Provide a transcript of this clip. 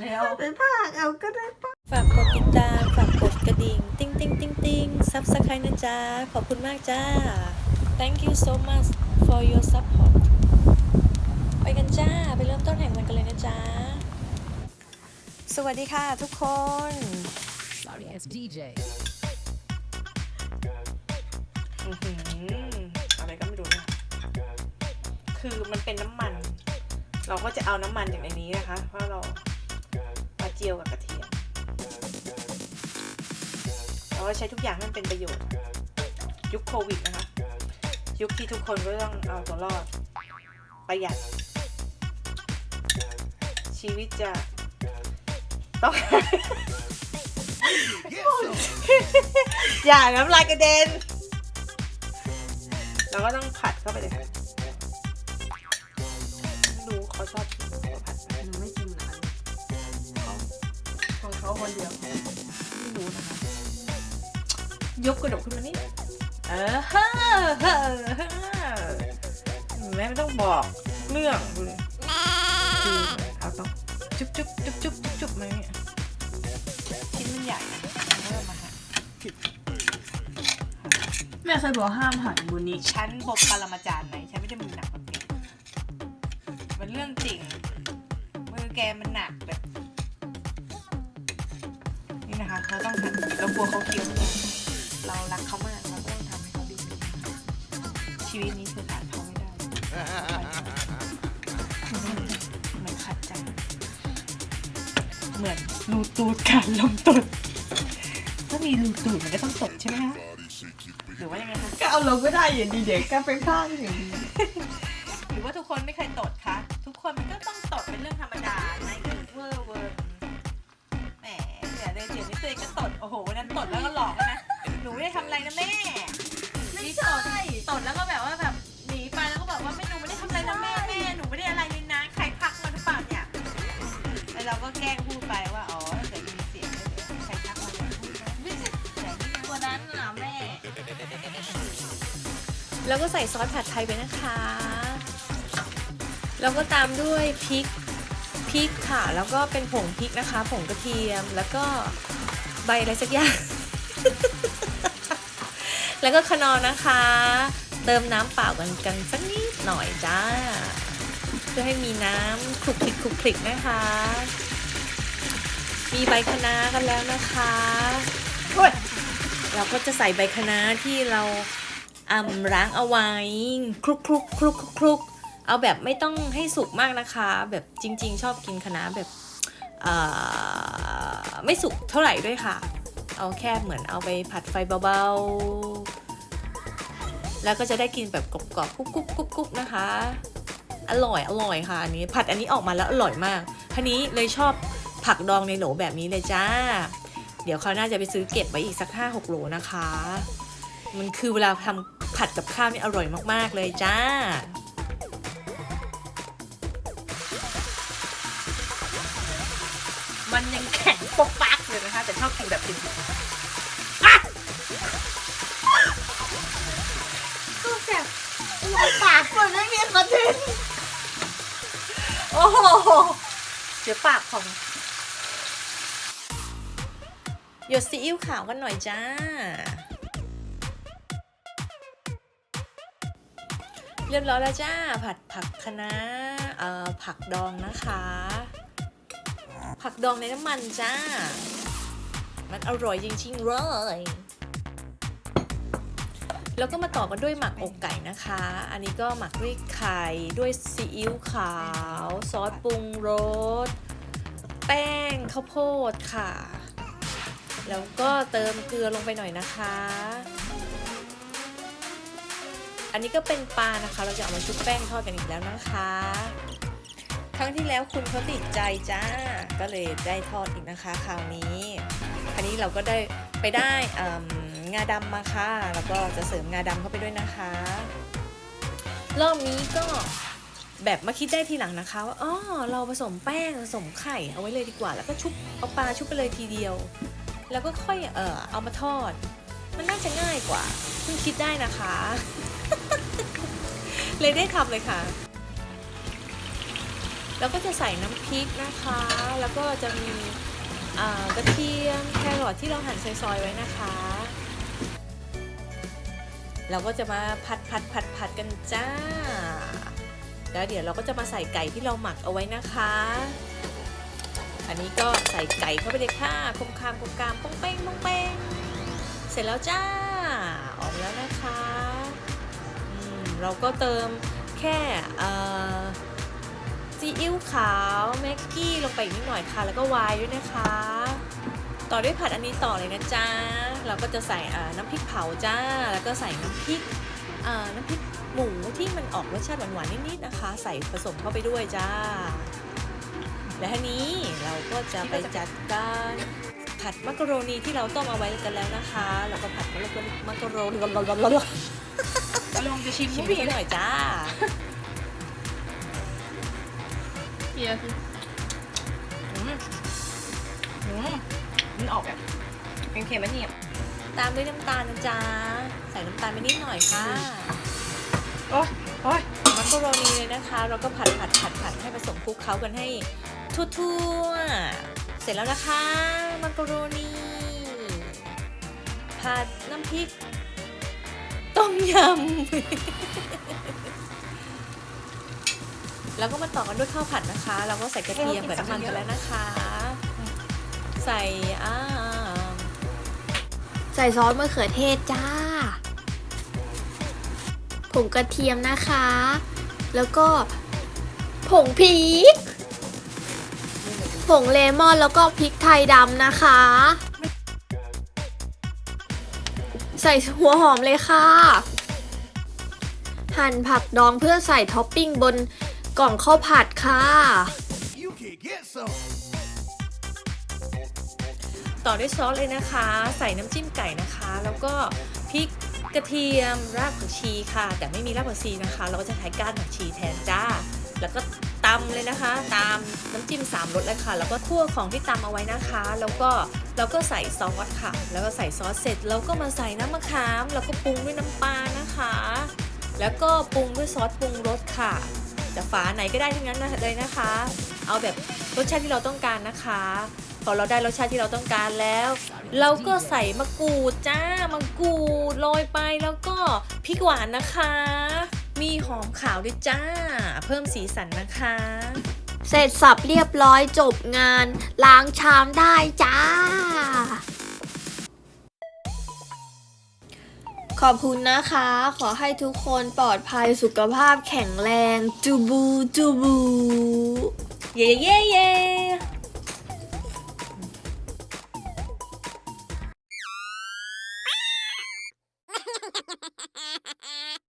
แล้วไปภาคเอาก็ได้ปะฝากกดติดตาม ฝากกดกระดิ่ง ติ๊งติ๊งติ๊งติ๊งซับสไครต์นะจ๊ะ ขอบคุณมากจ้า thank you so much for your support ไปกันจ้า ไปเริ่มต้นแห่งวันกันเลยนะจ๊ะ สวัสดีค่ะทุกคน Sorry, it's DJ. อื้อหืออะไรก็ไม่รู้นะคือมันเป็นน้ำมัน เราก็จะเอาน้ำมันจากในนี้นะคะ เพราะเรามาเจียวกับกระเทียม เราก็ใช้ทุกอย่างให้มันเป็นประโยชน์ ยุคโควิดนะคะ ยุคที่ทุกคนก็ต้องเอาตัวรอด ประหยัด ชีวิตจะต้องอย่าน้ำลายกระเด็น เราก็ต้องผัดเข้าไปเลย เขาชอบกินเขาผัดไหมหนูไม่ชิมนะของเขาคนเดียวไม่รู้นะคะ ยกกระดกขึ้นมานี่เออเฮ้อเฮ้อเฮ้อแม่ไม่ต้องบอกเรื่องดูเลยคือเอาต้องจุ๊บจุ๊บจุ๊บจุ๊บจุ๊บจุ๊บมาเนี่ยชิ้นมันใหญ่เริ่มมาหั่นแม่เคยบอกห้ามหันบุนี้ฉันบอกปรมาจารย์ไหน มันเรื่องจริง มือแกมันหนักแบบนี่นะคะเขาต้องทำเรากลัวเขาเคี้ยวไม่ได้เรารักเขามากเราก็ต้องทำให้เขาดีชีวิตนี้คือขาดเขาไม่ได้เหมือนขัดใจเหมือนรูตูดขาดลมตดถ้ามีรูตูดมันก็ต้องตดใช่ไหมคะหรือว่ายังไงคะก็เอาลงไม่ได้อย่างดีเด็กก็ไปข้างอย่างดี หรือว่าทุกคนไม่เคยตด คนมันก็ต้องตดเป็นเรื่องธรรมดาในคือเวอร์เวอร์แหมเดี๋ยวเดี๋ยวนี้ตัวเองก็ตด โอ้โหวันนั้นตดแล้วก็หลอกนะ หนูไม่ได้ทำอะไรนะแม่ไม่ใช่ตดแล้วก็แบบว่าแบบหนีไปแล้วก็แบบว่าไม่หนูไม่ได้ทำอะไรนะแม่แม่หนูไม่ได้อะไรเลยนะ ใครพักมาหรือเปล่าเนี่ยแล้วเราก็แกล้งพูดไปว่า อ๋อเดี๋ยวมีเสียงเดี๋ยวใครทักมาอย่าพูดนะไม่ใช่แต่นี่นะวันนั้นนะแม่ แล้วก็ใส่ซอสผัดไทยไปนะคะ แล้วก็ตามด้วยพริกพริกค่ะ แล้วก็เป็นผงพริกนะคะ ผงกระเทียม แล้วก็ใบอะไรสักอย่าง แล้วก็คนอร์นะคะ เติมน้ำเปล่ากันกันสักนิดหน่อยจ้า เพื่อให้มีน้ำคลุกคลิกคลุกคลิกนะคะ มีใบคะน้ากันแล้วนะคะเราก็จะใส่ใบคะน้าที่เราอ่ำล้างเอาไว้คลุกคลุกคลุกคลุกคลุก เอาแบบไม่ต้องให้สุกมากนะคะ แบบจริง ๆ ชอบกินคะน้าแบบไม่สุกเท่าไหร่ด้วยค่ะ เอาแค่เหมือนเอาไปผัดไฟเบาๆ แล้วก็จะได้กินแบบกรอบๆกรุบกรุบกรุบกรุบนะคะ อร่อยอร่อยค่ะอันนี้ผัดอันนี้ออกมาแล้วอร่อยมากทีนี้เลยชอบผักดองในโหลแบบนี้เลยจ้า เดี๋ยวเขาน่าจะไปซื้อเก็บไว้อีกสักห้าหกโหลนะคะ มันคือเวลาทำผัดกับข้าวนี่อร่อยมากๆเลยจ้า มันยังแข็งปกปักเลยนะคะ แต่ชอบกินแบบดิบๆก็แบบปากมันไม่มีคอนเทนต์โอ้โหเดี๋ยวปากของหยดซีอิ๊วขาวกันหน่อยจ้า เรียบร้อยแล้วจ้า ผัดผักคะน้าเอ่อผักดองนะคะ ผักดองในน้ำมันจ้า มันอร่อยจริงๆเลย แล้วก็มาต่อกันด้วยหมักอกไก่นะคะ อันนี้ก็หมักด้วยไข่ด้วยซีอิ๊วขาว ซอสปรุงรส แป้งข้าวโพดค่ะ แล้วก็เติมเกลือลงไปหน่อยนะคะอันนี้ก็เป็นปลานะคะ เราจะเอามาชุบแป้งทอดกันอีกแล้วนะคะ ครั้งที่แล้วคุณเขาติดใจจ้า ก็เลยได้ทอดอีกนะคะ คราวนี้อันนี้เราก็ได้ไปได้งาดำมาค่ะ แล้วก็จะเสริมงาดำเข้าไปด้วยนะคะ รอบนี้ก็แบบมาคิดได้ทีหลังนะคะว่าอ๋อเราผสมแป้งผสมไข่เอาไว้เลยดีกว่า แล้วก็ชุบเอาปลาชุบไปเลยทีเดียว แล้วก็ค่อยเออเอามาทอด มันน่าจะง่ายกว่าเพิ่งคิดได้นะคะ เลยได้ทำเลยค่ะ แล้วก็จะใส่น้ำพริกนะคะ แล้วก็จะมีกระเทียมแครอทที่เราหั่นซอยๆไว้นะคะ เราก็จะมาผัดผัดผัดผัดกันจ้า แล้วเดี๋ยวเราก็จะมาใส่ไก่ที่เราหมักเอาไว้นะคะ อันนี้ก็ใส่ไก่เข้าไปเลยค่ะคมคามคมคามป้องเป้งป้องเป้งเสร็จแล้วจ้า ออกแล้วนะคะเราก็เติมแค่ ซีอิ๊วขาวแม็กกี้ลงไปอีกนิดหน่อยค่ะ แล้วก็ไวน์ด้วยนะคะ ต่อด้วยผัดอันนี้ต่อเลยนะจ๊ะเราก็จะใส่อ่าน้ำพริกเผาจ้า แล้วก็ใส่น้ำพริกอ่าน้ำพริกหมูที่มันออกรสชาติหวานๆนิดๆนะคะ ใส่ผสมเข้าไปด้วยจ้า และทีนี้เราก็จะไปจัดการผัดมักกะโรนีที่เราต้มเอาไว้กันแล้วนะคะแล้วก็ผัดมักกะโรนีก็ลองจะชิมชิมไม่ไปผิดหน่อยจ้า เกียร์คืออืมอืมมันออกแบบเค็มๆไหมเนี่ยตามด้วยน้ำตาลนะจ๊ะ ใส่น้ำตาลไปนิดหน่อยค่ะ โอ้ยโอ้ยมักกะโรนีเลยนะคะ เราก็ผัดผัดผัดผัดให้ผสมคลุกเคล้ากันให้ทั่วๆ เสร็จแล้วนะคะ มักกะโรนีผัดน้ำพริกต้มยำ แล้วก็มาต่อกันด้วยข้าวผัดนะคะ เราก็ใส่กระเทียมกับน้ำมันกันแล้วนะคะ ใส่อ่าใส่ซอสมะเขือเทศจ้า ผงกระเทียมนะคะ แล้วก็ผงพริก ผงเลมอนแล้วก็พริกไทยดำนะคะ ใส่หัวหอมเลยค่ะ หั่นผักดองเพื่อใส่ท็อปปิ้งบน กล่องข้าวผัดค่ะ ต่อด้วยซอสเลยนะคะ ใส่น้ำจิ้มไก่นะคะ แล้วก็พริกกระเทียมรากผักชีค่ะ แต่ไม่มีรากผักชีนะคะ เราก็จะใช้ก้านผักชีแทนจ้า แล้วก็ตำเลยนะคะ ตามน้ำจิ้มสามรสเลยค่ะ แล้วก็คั่วของที่ตำเอาไว้นะคะ แล้วก็เราก็ใส่ซอสค่ะ แล้วก็ใส่ซอสเสร็จเราก็มาใส่น้ำมะขาม แล้วก็ปรุงด้วยน้ำปลานะคะ แล้วก็ปรุงด้วยซอสปรุงรสค่ะ จะฝาไหนก็ได้ทั้งนั้นเลยนะคะ เอาแบบรสชาติที่เราต้องการนะคะ พอเราได้รสชาติที่เราต้องการแล้ว เราก็ใส่มะกรูดจ้ามะกรูดโรยไปแล้วก็พริกหวานนะคะ มีหอมขาวด้วยจ้า เพิ่มสีสันนะคะ เสร็จสับเรียบร้อยจบงานล้างชามได้จ้า ขอบคุณนะคะ ขอให้ทุกคนปลอดภัยสุขภาพแข็งแรงจูบูจูบู เย้เย้เย้